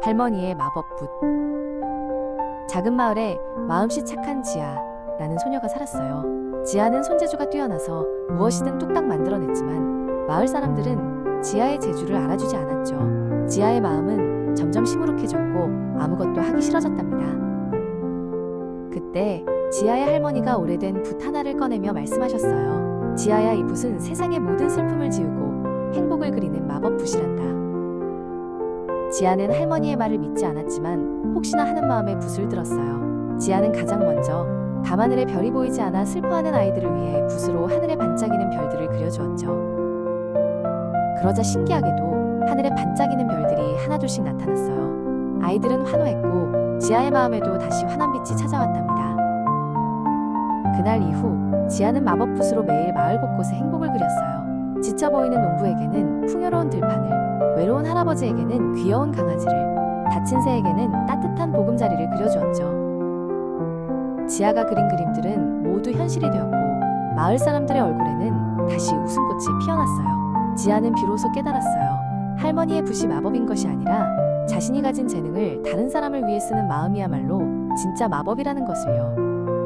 할머니의 마법붓. 작은 마을에 마음씨 착한 지아라는 소녀가 살았어요. 지아는 손재주가 뛰어나서 무엇이든 뚝딱 만들어냈지만 마을 사람들은 지아의 재주를 알아주지 않았죠. 지아의 마음은 점점 시무룩해졌고 아무것도 하기 싫어졌답니다. 그때 지아의 할머니가 오래된 붓 하나를 꺼내며 말씀하셨어요. 지아야 이 붓은 세상의 모든 슬픔을 지우고 행복을 그리는 마법 붓이란다. 지아는 할머니의 말을 믿지 않았지만 혹시나 하는 마음에 붓을 들었어요. 지아는 가장 먼저 밤하늘에 별이 보이지 않아 슬퍼하는 아이들을 위해 붓으로 하늘에 반짝이는 별들을 그려주었죠. 그러자 신기하게도 하늘에 반짝이는 별들이 하나둘씩 나타났어요. 아이들은 환호했고 지아의 마음에도 다시 환한 빛이 찾아왔답니다. 그날 이후 지아는 마법 붓으로 매일 마을 곳곳에 행복을 그렸어요. 지쳐 보이는 농부에게는 풍요로운 들판을, 외로운 할아버지에게는 귀여운 강아지를, 다친 새에게는 따뜻한 보금자리를 그려주었죠. 지아가 그린 그림들은 모두 현실이 되었고 마을 사람들의 얼굴에는 다시 웃음꽃이 피어났어요. 지아는 비로소 깨달았어요. 할머니의 붓이 마법인 것이 아니라 자신이 가진 재능을 다른 사람을 위해 쓰는 마음이야말로 진짜 마법이라는 것을요.